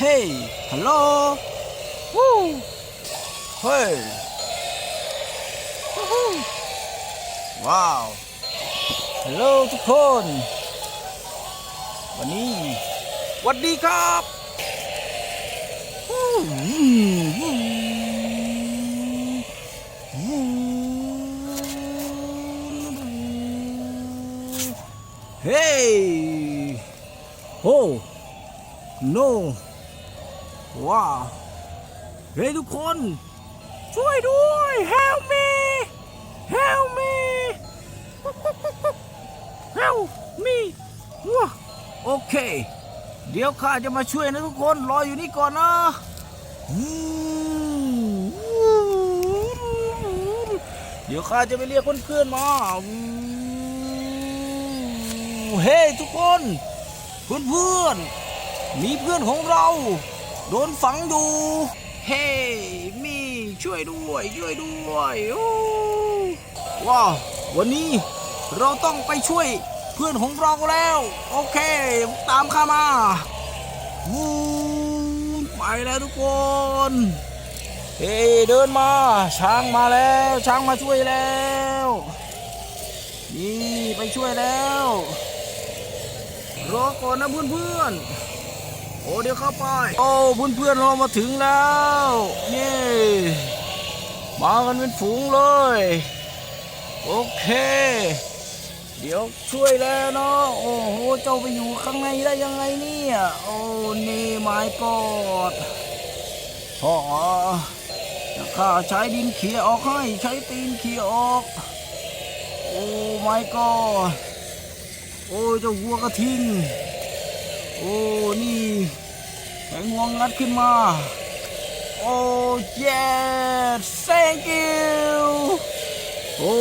เฮ้ยฮัลโหลวู้เฮ้ยวู้ฮู้ว้าวฮัลโหลทุกคน วันนี้สวัสดีครับวู้วู้วู้เฮ้ยโอ้ no ว้าวเฮ้ยทุกคน ช่วยด้วย help me help me help me ว้าโอเค เดี๋ยวข้าจะมาช่วยนะทุกคน รออยู่นี่ก่อนนะเดี๋ยวข้าจะไปเรียกเพื่อนๆมาอืมเฮ้ ทุกคน เพื่อนๆมีเพื่อนของเรา โดนฝังอยู่ เฮ้มีช่วยด้วยช่วยด้วยโอ้ว้าววันนี้เราต้องไปช่วยเพื่อนของเราแล้ว โอเค ตามข้ามาวู้ไปแล้วทุกคน เฮ้เดินมา ช้างมาแล้ว ช้างมาช่วยแล้ว นี่ไปช่วยแล้วรอก่อนนะเพื่อนๆ โอ้เดี๋ยวเข้าไป โอ้เพื่อนๆเรามาถึงแล้วเย้มากันเป็นฝูงเลย โอเค เดี๋ยวช่วยแล้วเนาะโอ้โหเจ้าไปอยู่ข้างในได้ยังไงเนี่ยโอ้นี่ไม้กอดพ่อข้าใช้ดินเขี่ยออกให้ใช้ตีนเขี่ยออก โอ้ไม้กอดโอ้เจ้าวัวกระทิง โอ้นี่แหงวงงัดขึ้นมา โอ้ yes thank you โอ้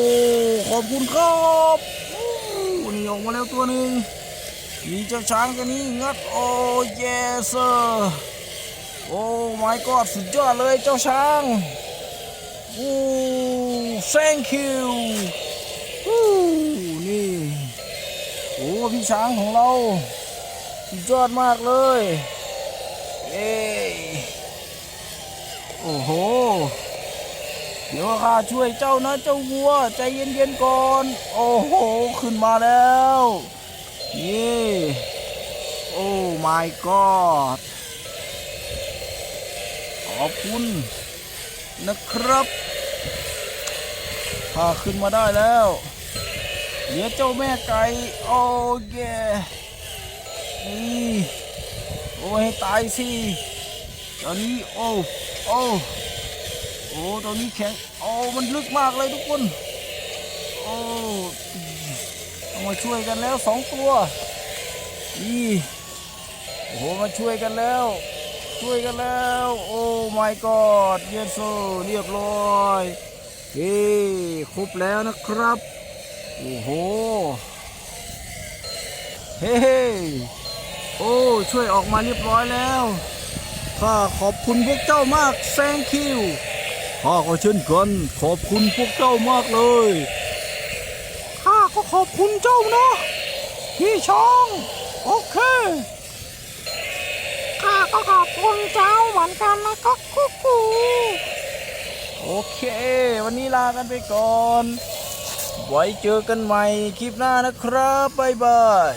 ขอบคุณครับโอ้นี่ออกมาแล้วตัวหนึ่งมีเจ้าช้างตัวนี้งัดโอ้ yes sir โอ้ my god สุดยอดเลยเจ้าช้างโอ้ thank you โอ้นี่โอ้พี่ช้างของเรา สุดยอดมากเลยเอ้ยโอ้โห เดี๋ยวข้าช่วยเจ้านะเจ้าวัว ใจเย็นๆก่อน โอ้โห ขึ้นมาแล้วนี่โอ้ my god ขอบคุณนะครับข้าขึ้นมาได้แล้ว เดี๋ยวเจ้าแม่ไก่ โอ้เย นี่โอ้ให้ตายสิตอนนี้โอ้โอ้โอ้ตอนนี้แข็งโอ้มันลึกมากเลยทุกคนโอ้ต้องมาช่วยกันแล้วสองตัวนี่โอ้โหมาช่วยกันแล้ว ช่วยกันแล้ว โอ้ my god เยสโซเรียบร้อยเฮ้ครบแล้วนะครับ โอ้โห เฮ้ ช่วยออกมาเรียบร้อยแล้วข้าขอบคุณพวกเจ้ามากแซงคิวข้าก็เช่นกันขอบคุณพวกเจ้ามากเลยข้าก็ขอบคุณเจ้านะพี่ช้องโอเคข้าก็ขอบคุณเจ้าเหมือนกันนะก็คุกคูโอเค วันนี้ลากันไปก่อน ไว้เจอกันใหม่คลิปหน้านะครับ บ๊ายบาย